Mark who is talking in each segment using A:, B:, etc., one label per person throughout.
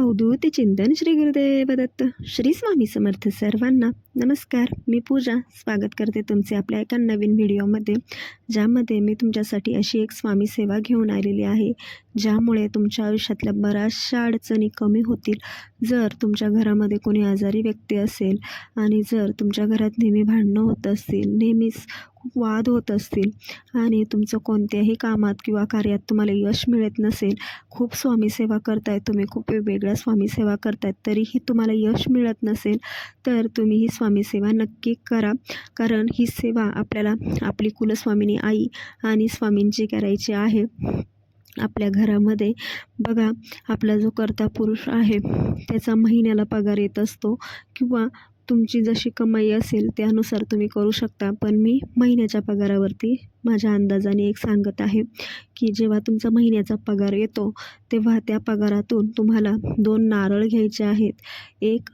A: अवधूत चिंतन श्री गुरुदेव दत्त श्री स्वामी समर्थ सर्वांना नमस्कार मी पूजा स्वागत करते तुमचे आपल्या एका नवीन व्हिडिओमध्ये ज्यामध्ये मी तुमच्यासाठी अशी एक स्वामी सेवा घेऊन आलेली आहे ज्यामुळे तुमच्या आयुष्यातल्या बऱ्याचशा अडचणी कमी होतील. जर तुमच्या घरामध्ये कोणी आजारी व्यक्ती असेल आणि जर तुमच्या घरात नेहमी भांडणं होत असतील नेहमीच खूप वाद होत असतील आणि तुमचं कोणत्याही कामात किंवा कार्यात तुम्हाला यश मिळत नसेल खूप स्वामी सेवा करताय तुम्ही खूप वेगवेगळ्या स्वामी सेवा करतायत तरीही तुम्हाला यश मिळत नसेल तर तुम्ही ही स्वामी सेवा नक्की करा. कारण ही सेवा आपल्याला आपली कुलस्वामिनी आई आणि स्वामींची करायची आहे. आपल्या घरामध्ये. बघा आपला जो कर्ता पुरुष आहे त्याचा महिन्याला पगार येत असतो किंवा तुमची जशी कमाई असेल त्यानुसार तुम्ही करू शकता. पण मी महिन्याच्या पगारावरती माझ्या अंदाजाने एक सांगत आहे की जेव्हा तुमचा महिन्याचा पगार येतो तेव्हा त्या पगारातून तुम्हाला दोन नारळ घ्यायचे आहेत. एक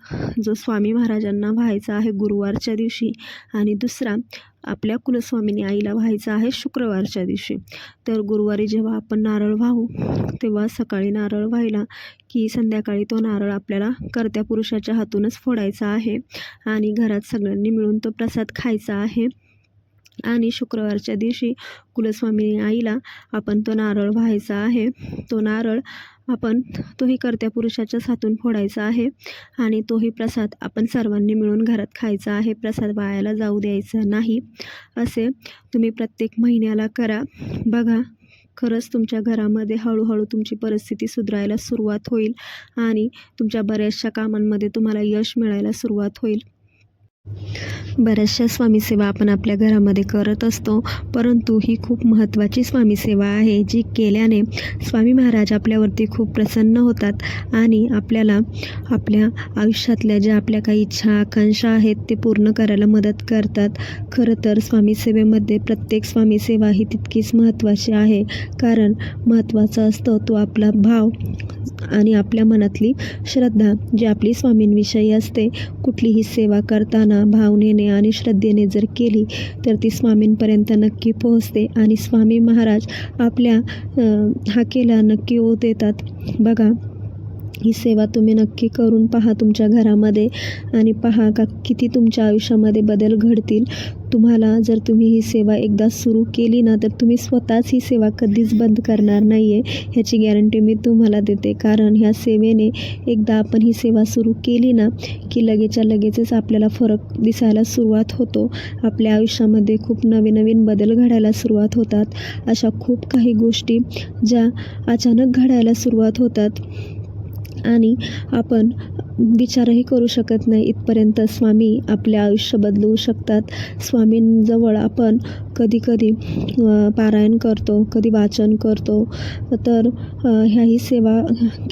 A: जो स्वामी महाराजांना व्हायचा आहे गुरुवारच्या दिवशी आणि दुसरा आपल्या कुलस्वामिनी आईला व्हायचा आहे शुक्रवारच्या दिवशी. तर गुरुवारी जेव्हा आपण नारळ वाहू तेव्हा सकाळी नारळ व्हायला की संध्याकाळी तो नारळ आपल्याला कर्त्या पुरुषाच्या हातूनच फोडायचा आहे आणि घरात सगळ्यांनी मिळून तो प्रसाद खायचा आहे. आणि शुक्रवारच्या दिवशी कुलस्वामिनी आईला आपण तो नारळ व्हायचा आहे. तो नारळ आपण तोही कर्त्या पुरुषाच्याच हातून फोडायचा आहे आणि तोही प्रसाद आपण सर्वांनी मिळून घरात खायचा आहे. प्रसाद वायाला जाऊ द्यायचा नाही. असे तुम्ही प्रत्येक महिन्याला करा. बघा खरंच तुमच्या घरामध्ये हळूहळू तुमची परिस्थिती सुधारायला सुरुवात होईल आणि तुमच्या बऱ्याचशा कामांमध्ये तुम्हाला यश मिळायला सुरुवात होईल. बऱ्याचशा स्वामीसेवा आपण आपल्या घरामध्ये करत असतो परंतु ही खूप महत्त्वाची स्वामीसेवा आहे जी केल्याने स्वामी महाराज आपल्यावरती खूप प्रसन्न होतात आणि आपल्याला आपल्या आयुष्यातल्या ज्या आपल्या काही इच्छा आकांक्षा आहेत ते पूर्ण करायला मदत करतात. खरं तर स्वामीसेवेमध्ये प्रत्येक स्वामीसेवा ही तितकीच महत्त्वाची आहे कारण महत्त्वाचं असतं तो आपला भाव आणि आपल्या मनातली श्रद्धा जी आपली स्वामींविषयी असते कुठलीही सेवा करताना भावनेने आणि श्रद्धेने जर केली तर ती स्वामींपर्यंत नक्की पोहोचते आणि स्वामी महाराज आपल्या हाकेला नक्की ओत येतात. बघा ही सेवा तुम्ही नक्की करून पहा तुमच्या घरामध्ये आणि पहा का किती तुमच्या आयुष्यामध्ये बदल घडतील. तुम्हाला जर तुम्ही ही सेवा एकदा सुरू केली ना तर तुम्ही स्वतःच ही सेवा कधीच बंद करणार नाही आहे ह्याची गॅरंटी मी तुम्हाला देते. कारण ह्या सेवेने एकदा आपण ही सेवा सुरू केली ना की लगेचच्या लगेचच आपल्याला फरक दिसायला सुरुवात होतो. आपल्या आयुष्यामध्ये खूप नवीन नवीन बदल घडायला सुरुवात होतात. अशा खूप काही गोष्टी ज्या अचानक घडायला सुरुवात होतात. आणि आपण विचारही करू शकत नाही. इथपर्यंत स्वामी आपले आयुष्य बदलवू शकतात. स्वामींजवळ आपण कधी कधी पारायण करतो कधी वाचन करतो. तर ह्याही सेवा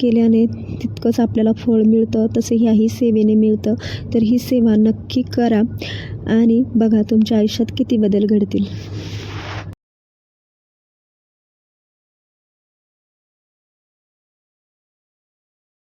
A: केल्याने तितकंच आपल्याला फळ मिळतं. तसे ह्याही सेवेने मिळतं. तर ही सेवा नक्की करा आणि बघा तुमच्या आयुष्यात किती बदल घडतील.